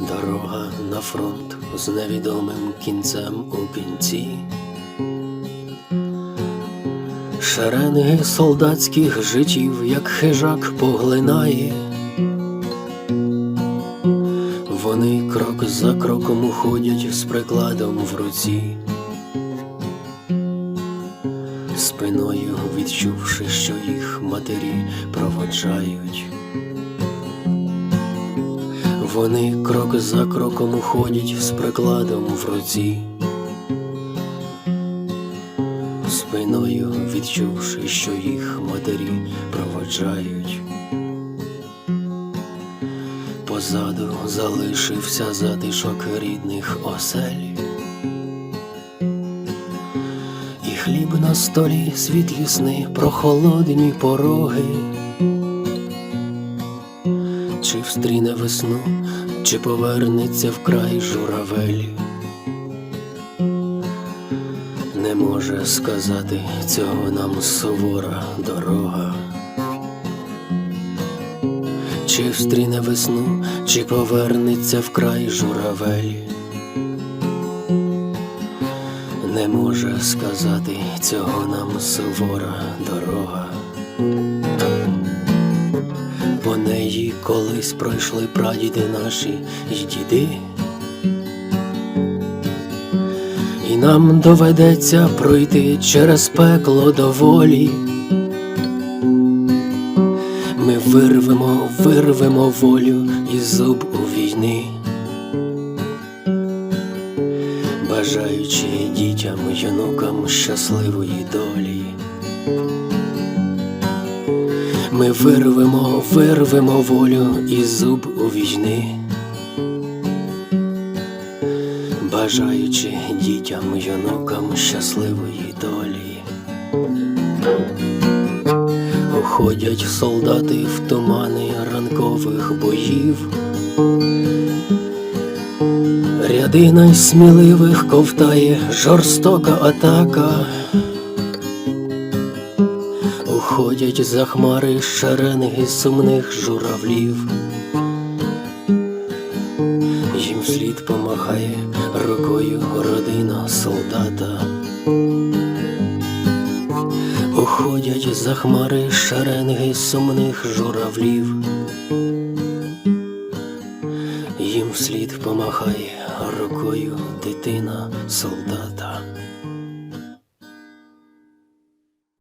Дорога на фронт з невідомим кінцем у кінці. Шеренги солдатських життів, як хижак поглинає. Вони крок за кроком уходять з прикладом в руці, спиною відчувши, що їх матері проводжають. Вони крок за кроком уходять з прикладом в руці, спиною відчувши, що їх матері проводжають. Позаду залишився затишок рідних осель. І хліб на столі світлі сни, прохолодні пороги. Чи встріне весну, чи повернеться в край журавель. Не може сказати цього нам сувора дорога. Чи встріне весну, чи повернеться в край журавель. Не може сказати цього нам сувора дорога. Колись пройшли прадіди наші й діди. І нам доведеться пройти через пекло доволі. Ми вирвемо, вирвемо волю і зуб у війни, бажаючи дітям, юнукам щасливої долі. Ми вирвемо, вирвемо волю і зуб у війни, бажаючи дітям, юнукам щасливої долі. Уходять солдати в тумани ранкових боїв. Ряди найсміливих ковтає жорстока атака. Уходять за хмари шеренги сумних журавлів. Їм вслід помахає рукою родина солдата. Уходять за хмари шеренги сумних журавлів. Їм вслід помахає рукою дитина солдата.